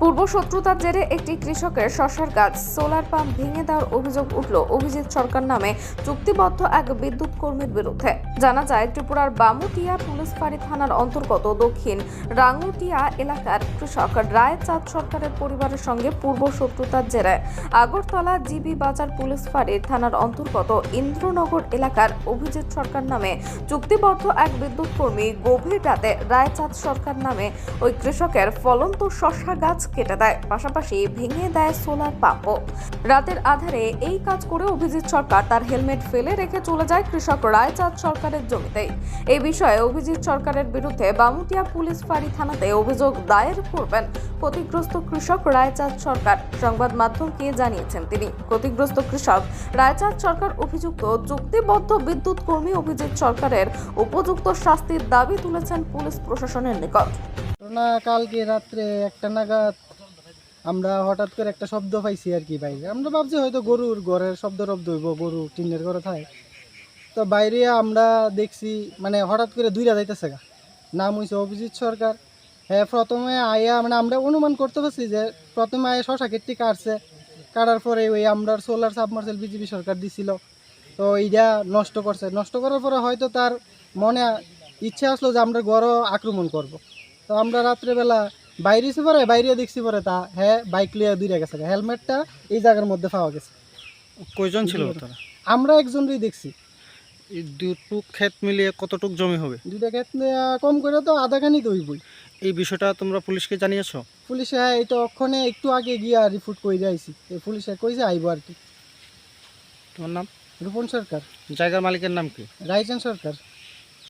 পূর্ব শত্রুতার জেরে একটি কৃষকের শশার গাছ সোলার পাম্প ভেঙে দেওয়ার অভিযোগ উঠল। অভিজিৎ সরকার নামে চুক্তিবদ্ধ এক বিদ্যুৎ কর্মীর বিরুদ্ধে। জানা যায়, ত্রিপুরার বামুটিয়া পুলিশ ফাঁড়ি থানার অন্তর্গত দক্ষিণ রাঙ্গুটিয়া এলাকার কৃষক রায়চাঁদ সরকারের পরিবারের সঙ্গে পূর্ব শত্রুতার জেরে আগরতলা জিবি বাজার পুলিশ ফাঁড়ির থানার অন্তর্গত ইন্দ্রনগর এলাকার অভিজিৎ সরকার নামে চুক্তিবদ্ধ এক বিদ্যুৎ কর্মী গভীর রাতে রায়চাঁদ সরকার নামে ওই কৃষকের ফলন্ত শশা গাছ কেটে দেয়, পাশাপাশি ভেঙে দেয় সোলার পাম্পও। রাতের আধারে এই কাজ করে অভিজিৎ সরকার তার হেলমেট ফেলে রেখে চলে যায় কৃষক রায়চাঁদ সরকারের জমিতে। এই বিষয়ে অভিজিৎ সরকারের বিরুদ্ধে বামুটিয়া পুলিশ ফাঁড়ি থানাতে অভিযোগ দায়ের করবেন ক্ষতিগ্রস্ত কৃষক রায়চাঁদ সরকার। সংবাদ মাধ্যমকে জানিয়েছেন তিনি। ক্ষতিগ্রস্ত কৃষক রায়চাঁদ সরকার অভিযুক্ত চুক্তিবদ্ধ বিদ্যুৎ কর্মী অভিজিৎ সরকারের উপযুক্ত শাস্তির দাবি তুলেছেন পুলিশ প্রশাসনের নিকট। ঘটনা কালকে রাত্রে একটা নাগাদ আমরা হঠাৎ করে একটা শব্দ পাইছি আর কি বাইরে আমরা ভাবছি হয়তো গরুর ঘরের শব্দ টব্দ হইব, গরু টিনের ঘরে থাকে তো বাইরে আমরা দেখছি মানে হঠাৎ করে দুইটা যাইতেছে গা। নাম হয়েছে অভিজিৎ সরকার। হ্যাঁ প্রথমে আয়া মানে আমরা অনুমান করতে পারছি যে প্রথমে আয়া শশা কেটটি কাটছে। কাটার পরে ওই আমরা সোলার সাবমার্সেল বিজেপি সরকার দিছিল। তো এইটা নষ্ট করছে। নষ্ট করার পরে হয়তো তার মনে ইচ্ছে আসলো যে আমরা গড় আক্রমণ করব। তো আমরা রাত্রেবেলা বাইরে এসে পরে বাইরে দেখছি পরে তা হ্যাঁ বাইক লিয়ে দুইটা গেছে হেলমেটটা এই জায়গার মধ্যে পাওয়া গেছে। কয়জন ছিল তারা? আমরা একজনই দেখছি। দুটুক ক্ষেত মিলিয়ে কতটুক জমি হবে? দুইটা ক্ষেত্রে কম করে তো আধা খানি তো হইবই। এই বিষয়টা তোমরা পুলিশকে জানিয়েছো? পুলিশে হ্যাঁ, এই তো অক্ষণে একটু আগে গিয়া রিপোর্ট করে এই পুলিশে কইছে আইব আর কি। তোমার নাম? রূপন সরকার। জায়গার মালিকের নাম কি? রাইচান সরকার।